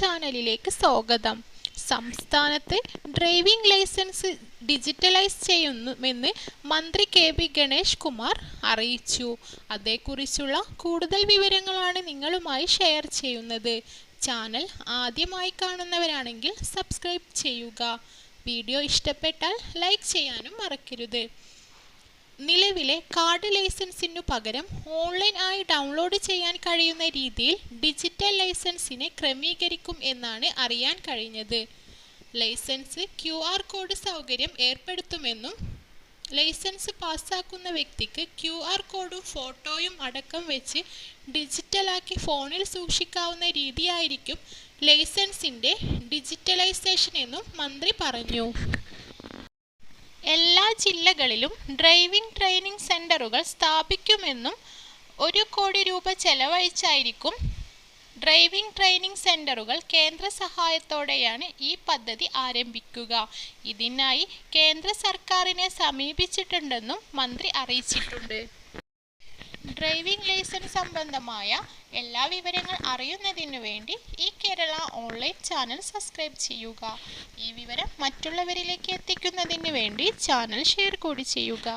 വാർത്തകളിലേക്ക് സ്വാഗതം. സംസ്ഥാനത്ത് ഡ്രൈവിംഗ് ലൈസൻസ് ഡിജിറ്റലൈസ് ചെയ്യുന്നുവെന്ന് മന്ത്രി കെ പി ഗണേഷ് കുമാർ അറിയിച്ചു. അതേക്കുറിച്ചുള്ള കൂടുതൽ വിവരങ്ങളാണ് നിങ്ങളുമായി ഷെയർ ചെയ്യുന്നത്. ചാനൽ ആദ്യമായി കാണുന്നവരാണെങ്കിൽ സബ്സ്ക്രൈബ് ചെയ്യുക. വീഡിയോ ഇഷ്ടപ്പെട്ടാൽ ലൈക്ക് ചെയ്യാനും മറക്കരുത്. നിലവിലെ കാർഡ് ലൈസൻസിനു പകരം ഓൺലൈൻ ആയി ഡൗൺലോഡ് ചെയ്യാൻ കഴിയുന്ന രീതിയിൽ ഡിജിറ്റൽ ലൈസൻസിനെ ക്രമീകരിക്കും എന്നാണ് അറിയാൻ കഴിഞ്ഞത്. ലൈസൻസ് ക്യു ആർ കോഡ് സൗകര്യം ഏർപ്പെടുത്തുമെന്നും ലൈസൻസ് പാസ്സാക്കുന്ന വ്യക്തിക്ക് ക്യു ആർ കോഡും ഫോട്ടോയും അടക്കം വെച്ച് ഡിജിറ്റലാക്കി ഫോണിൽ സൂക്ഷിക്കാവുന്ന രീതിയായിരിക്കും ലൈസൻസിന്റെ ഡിജിറ്റലൈസേഷൻ എന്നും മന്ത്രി പറഞ്ഞു. ജില്ലകളിലും ഡ്രൈവിംഗ് ട്രെയിനിംഗ് സെന്ററുകൾ സ്ഥാപിക്കുമെന്നും ഒരു കോടി രൂപ ചെലവഴിച്ചായിരിക്കും ഡ്രൈവിംഗ് ട്രെയിനിംഗ് സെന്ററുകൾ കേന്ദ്ര സഹായത്തോടെയാണ് ഈ പദ്ധതി ആരംഭിക്കുക. ഇതിനായി കേന്ദ്ര സർക്കാരിനെ സമീപിച്ചിട്ടുണ്ടെന്നും മന്ത്രി അറിയിച്ചിട്ടുണ്ട്. ഡ്രൈവിംഗ് ലൈസൻസ് സംബന്ധമായ എല്ലാ വിവരങ്ങൾ അറിയുന്നതിനു വേണ്ടി ഈ കേരള ഓൺലൈൻ ചാനൽ സബ്സ്ക്രൈബ് ചെയ്യുക. ഈ വിവരം മറ്റുള്ളവരിലേക്ക് എത്തിക്കുന്നതിന് വേണ്ടി ചാനൽ ഷെയർ കൂടി ചെയ്യുക.